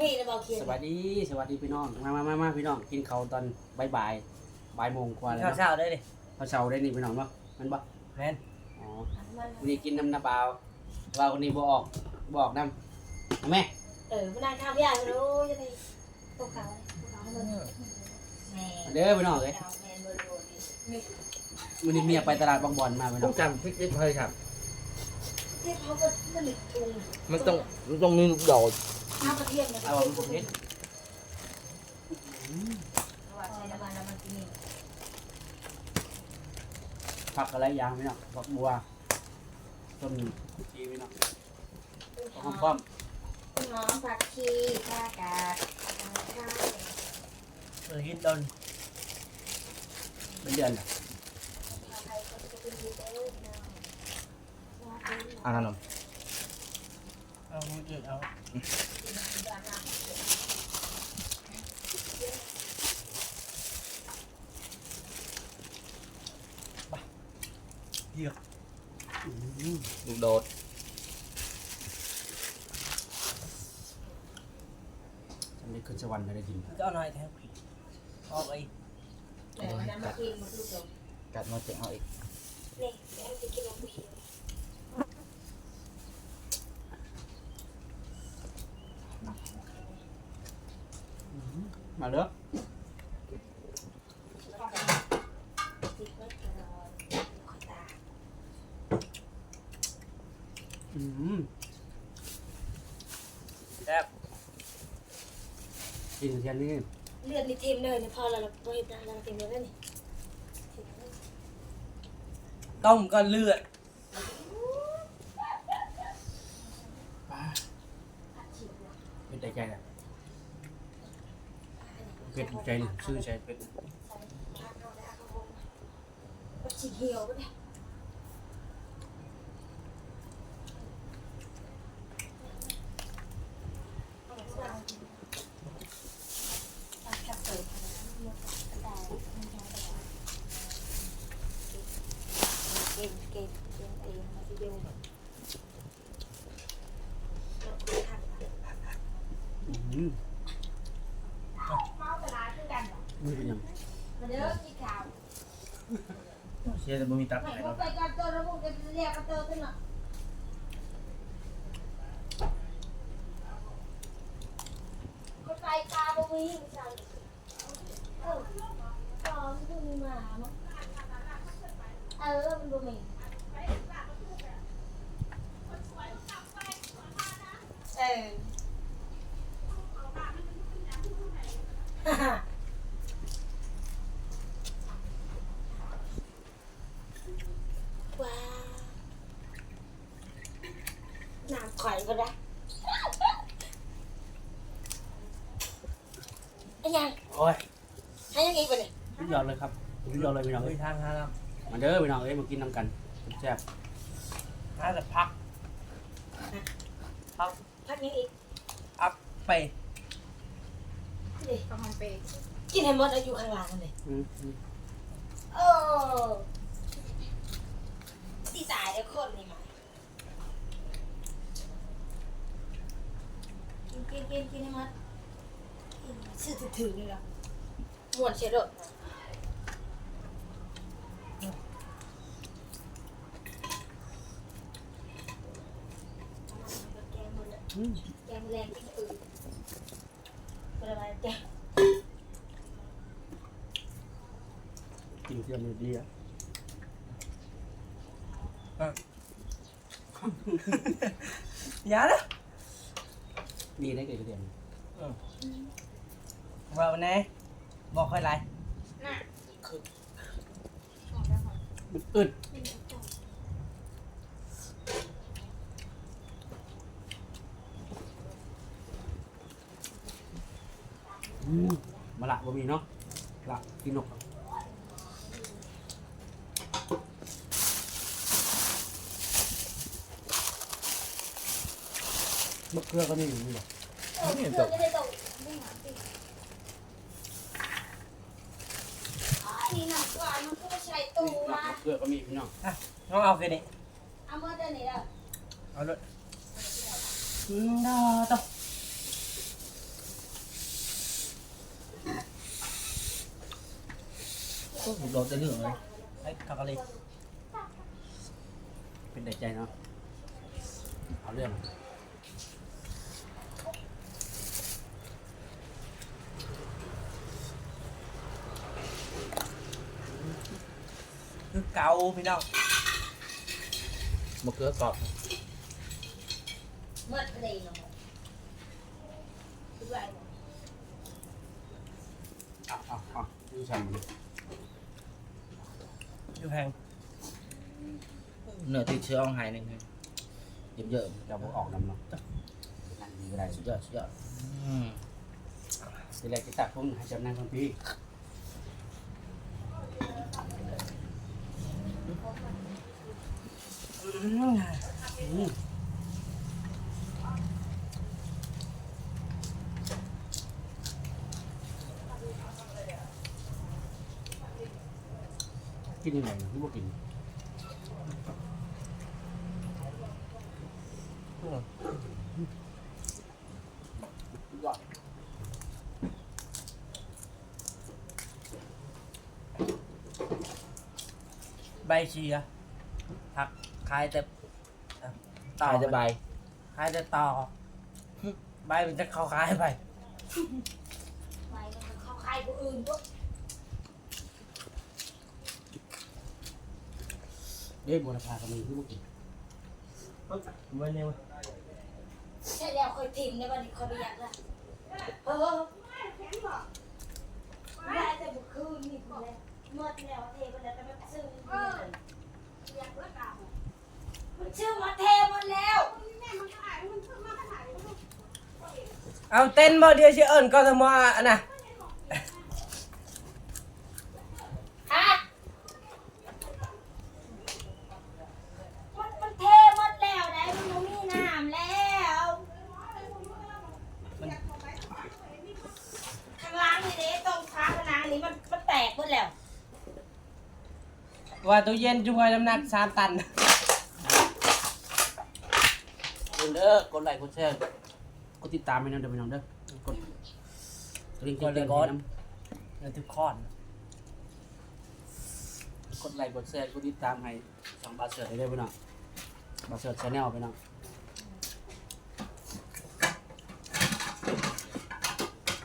พี่นะบอกเขียนสวัสดีสวัสดีพี่น้องมามามามาพี่น้องกินข้าวตอนบ่ายบ่ายบ่ายโมงกว่าแล้วข้าวเนาะเช้าได้ดิข้าวเช้าได้นี่พี่น้องบ่มันบ่แม่นอ๋อมันวันนี้กินน้ำนาบาวบาวคนนี้บ่ออกบ่ออกน้ำเอาแม่เออมันนางทำยากไม่รู้จะไปตกเขาตกเขาให้มันแม่มาเด้อพี่น้องเอ้ยดาวแมนเบอร์โดนนี่วันนี้เมียไปตลาดบางบอนมาพี่น้ต้อองงจำพริกนิดเฮ้ยครับที่เขาก็มันหลีกทุงมันต้องมันต้องมีลูกโดดข้าวกระเทียมเนี่ยเอาผมนิดว่าใส่น้ำมันแล้วมันกินนี่ผักอะไรอย่างพี่น้องผักบัวต้นชีพี่น้องหหออมมป้อมหอมผักชีข้ากาดข้าวเออหินตนเป็นเดือนน่ะใครก็จะเป็นดีเด้อนะอ่าขนมเอามืออื่นเอา เยอะอืมลูกโดดฉันได้ขึ้นสวรรค์ไม่ได้กินก็เอาหน่อยแทนผิดออกไอ้เออน้ำมันกินมันคือจบกัดมาเจ๋งเอาอีกนี่แม่จะกินน้ำผู้หญิงมาเด้อ ติดไว้ตลอดขอตา อืมแซ่บกินเทียนนี่เลือดนี่เต็มเลยเนี่ยพอเราเราเห็นเราเต็มเลยนี่ต้มก็เลือดป้าเป็นใจใจอะเป็ดใจหนึ่งชื่อใจเป็ดฉีกเหี่ยวไปเลยเก่งเก่งเก่งเองมาที่เดียว อืม เมาแต่ร้าย คือกันนี่เป็นยังมาเด้อกินข้าวเชียร์จะบ่มีตับไม่ไหนพหรวอกกไปกันตัวระบุกันเรียกกันตัวขึ้นหรอคนไปตาบ่มีไม่ใช่เออตอนที่มีมามั้งเออมันบ่มีเออ ฮ่าฮ่าว้าวน้ำข่อย ก็ได้ไอ้ยังโอ้ยให้ยังอีกไปเลยสุดยอดเลยครับสุดยอดเลยพี่น้องเฮ้เอ้ยยทางทางแล้วมาเด้อพี่น้องเอ้ยมากินน้ำกันแซ่บน่าจะพักพักยังอีกอัพไปนี่ประมาณเปย์กินให้หมดอายุข้างหลังเลยอืมอืมโอ้ตีตายแล้วคนนี่มา กินกินกินกินให้หมดกินซื้อถึงๆเลยเหรอหมวนเชียร์โดดแกงหมดเลยอืมแกงแรงกินอื่นเป็นอะไรแกงกินเทียนดีอะอย่านะ ดีได้เกิดเทียนว่าวันไหนบอกค่อยไรน่ะมันอึดอืมมาละบ่มีเนาะละกินนก มะเขือก็มีอยู่นี่หรอได้ดูไม่ห็นติกนี่น้ำปลามันก็ใช้ตัวมะเขือก็มีพี่น้องอะน้องเอาไปนี้เอามาเดี๋ยวนี้ละเอาเลยอืมดาตกก็ผมโดนจะเหนื่อยไอ้คาคาเลเป็นใจเนาะเอาเรื่อง คือเกาพี่น้องมะเขือกรอบเมื่อไรเนาะคือไรเอาเอาเอาดูฉันมันอยู่แพงเนื้อติดเชื้ออ่องหายหนึ่งเยอะเยอะจะบอกออกน้ำเนาะนั่นนี่ก็ได้ๆสุดยอดสุดยอดอืมทีแรกที่ตักผมให้จำนางคนพี่อืม กินยังไงที่บอกกินใบเชียผัก ขายแต่อะตายจะใบขายแต่ต่อ ใบมันจะเข้าขายไป ไปมันเข้าใครกูอื่นปุ๊บเด้บัวลาพาก็มีที่บอกกินวันนี้ใช่แล้วเคยทิมในวันนี้เคยไปยัดละเออได้แต่บุคืนนี่เลยเมื่อแล้วเทไปแล้วแต่มันซื้อมัน ชื่อมาเทหมดแล้วเอาเต้นบ่เดียวเชื่อเอิญก็ทมอะนะฮะมันมันเทหมดแล้วได้มันบ่มีน้ำแล้วข้างล่างนี่เด้ตรงฟ้าผนังนี่มันมันแตกหมดแล้ว ว่าตู้เย็นจุงไว้น้ำหนักสามตัน เบิ่งเด้อกดไลค์กดแชร์กดติดตามไปน้องเด้อไปน้องเด้อกดกระดิ่งแจ้งเตือนให้น้ำเงินทุกคอนกดไลค์กดแชร์กดติดตามให้สองบาทเสิร์ตได้เลยพี่น้องบาทเสิร์ตชาแนลพี่น้อง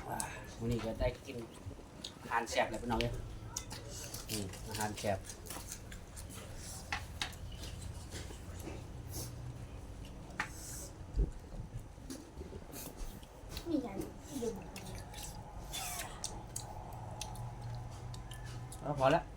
อ่าวันนี้ก็ได้กินอาหารแซ่บเลยพี่น้องเลยนี่อาหารแซ่บ มีกัน ดื่